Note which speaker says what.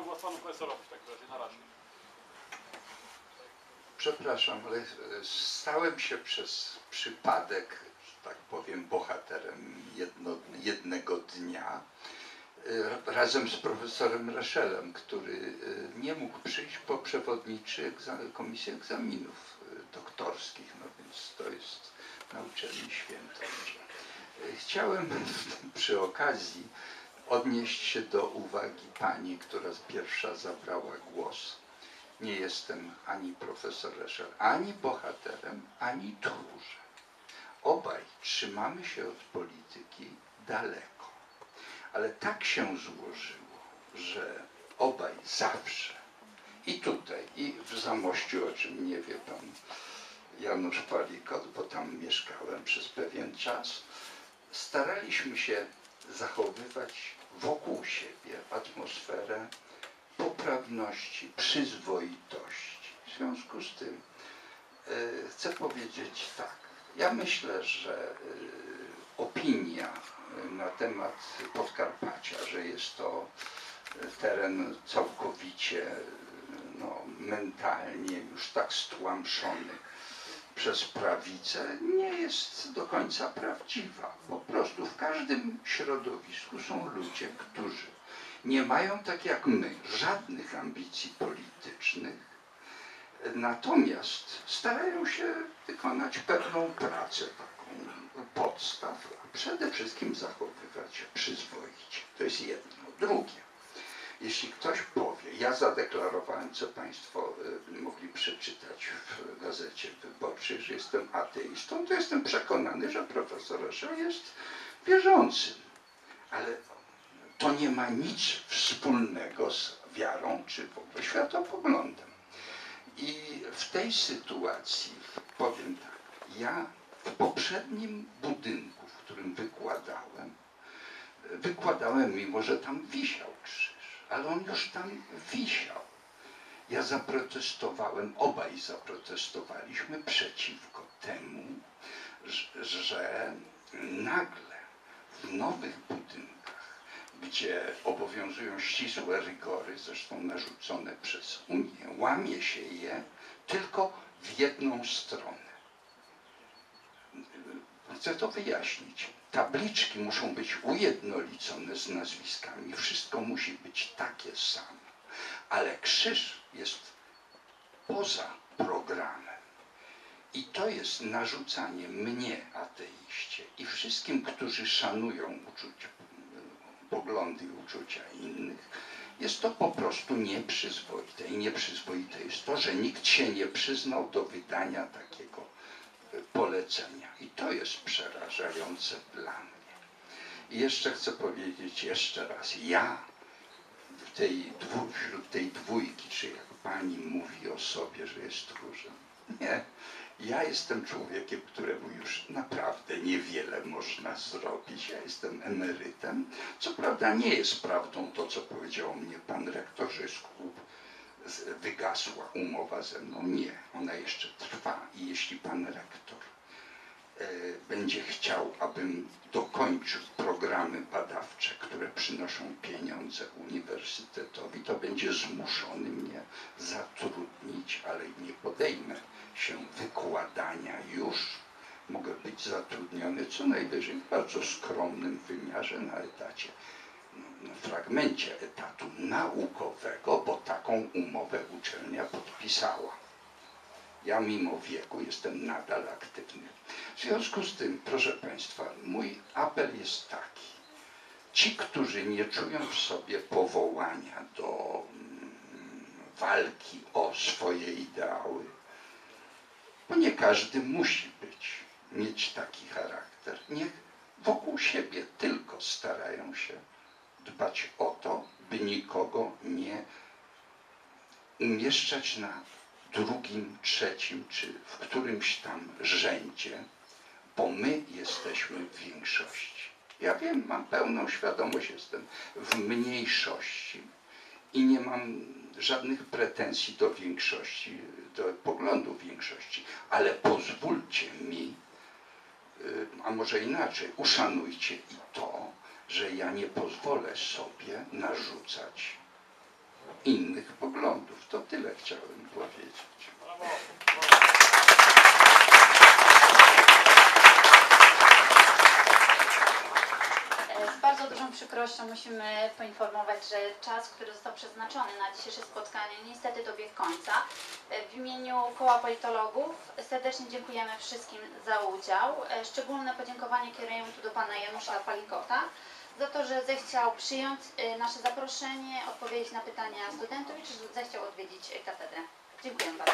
Speaker 1: Oddamy głos panu profesorowi w takim razie, na razie.
Speaker 2: Przepraszam, ale e, stałem się przez przypadek, że tak powiem, bohaterem jedno, jednego dnia e, razem z profesorem Reszelem, który e, nie mógł przyjść, bo przewodniczy komisji egzaminów doktorskich, no więc to jest na uczelni święto. E, Chciałem przy okazji odnieść się do uwagi pani, która pierwsza zabrała głos nie jestem ani profesor Reszel, ani bohaterem, ani tchórzem. Obaj trzymamy się od polityki daleko. Ale tak się złożyło, że obaj zawsze, i tutaj, i w Zamościu, o czym nie wie pan Janusz Palikot, bo tam mieszkałem przez pewien czas, staraliśmy się zachowywać wokół siebie atmosferę poprawności, przyzwoitości. W związku z tym e, chcę powiedzieć tak. Ja myślę, że e, opinia e, na temat Podkarpacia, że jest to teren całkowicie no, mentalnie już tak stłamszony przez prawicę, nie jest do końca prawdziwa. Po prostu w każdym środowisku są ludzie, którzy nie mają, tak jak my, żadnych ambicji politycznych, natomiast starają się wykonać pewną pracę taką podstaw, a przede wszystkim zachowywać się przyzwoicie. To jest jedno. Drugie, jeśli ktoś powie, ja zadeklarowałem, co Państwo y, mogli przeczytać w gazecie wyborczej, że jestem ateistą, to jestem przekonany, że profesor Eszel jest wierzącym. Ale to nie ma nic wspólnego z wiarą czy w ogóle światopoglądem. I w tej sytuacji powiem tak, ja w poprzednim budynku, w którym wykładałem, wykładałem mimo, że tam wisiał krzyż, ale on już tam wisiał. Ja zaprotestowałem, obaj zaprotestowaliśmy przeciwko temu, że- nagle w nowych budynkach gdzie obowiązują ścisłe rygory, zresztą narzucone przez Unię, łamie się je tylko w jedną stronę. Chcę to wyjaśnić. Tabliczki muszą być ujednolicone z nazwiskami, wszystko musi być takie samo, ale krzyż jest poza programem. I to jest narzucanie mnie, ateiście, i wszystkim, którzy szanują uczucia, poglądy i uczucia innych, jest to po prostu nieprzyzwoite. I nieprzyzwoite jest to, że nikt się nie przyznał do wydania takiego polecenia. I to jest przerażające dla mnie. I jeszcze chcę powiedzieć jeszcze raz, ja w tej dwu, wśród tej dwójki, czy jak pani mówi o sobie, że jest tchórzem, nie. Ja jestem człowiekiem, któremu już naprawdę niewiele można zrobić. Ja jestem emerytem. Co prawda nie jest prawdą to, co powiedział mnie pan rektor, że z- wygasła umowa ze mną. Nie, ona jeszcze trwa i jeśli pan rektor e, będzie chciał, abym dokończył programy badawcze, które przynoszą pieniądze uniwersytetowi, to będzie zmuszony mnie zatrudnić, ale nie podejmę się wykładania już. Mogę być zatrudniony co najwyżej w bardzo skromnym wymiarze na etacie, fragmencie etatu naukowego, bo taką umowę uczelnia podpisała. Ja mimo wieku jestem nadal aktywny. W związku z tym, proszę Państwa, mój apel jest taki. Ci, którzy nie czują w sobie powołania do mm, walki o swoje ideały, bo nie każdy musi być, mieć taki charakter. Niech wokół siebie tylko starają się dbać o to, by nikogo nie umieszczać na drugim, trzecim czy w którymś tam rzędzie, bo my jesteśmy w większości. Ja wiem, mam pełną świadomość, jestem w mniejszości i nie mam żadnych pretensji do większości, do poglądu większości, ale pozwólcie mi, y, a może inaczej, uszanujcie i to, że ja nie pozwolę sobie narzucać innych poglądów. To tyle chciałem powiedzieć.
Speaker 3: E, Z bardzo dużą przykrością musimy poinformować, że czas, który został przeznaczony na dzisiejsze spotkanie niestety dobiegł końca. E, W imieniu Koła Politologów serdecznie dziękujemy wszystkim za udział. E, Szczególne podziękowanie kierujemy tu do Pana Janusza Palikota za to, że zechciał przyjąć e, nasze zaproszenie, odpowiedzieć na pytania studentów i że zechciał odwiedzić e, katedrę. Dziękuję bardzo.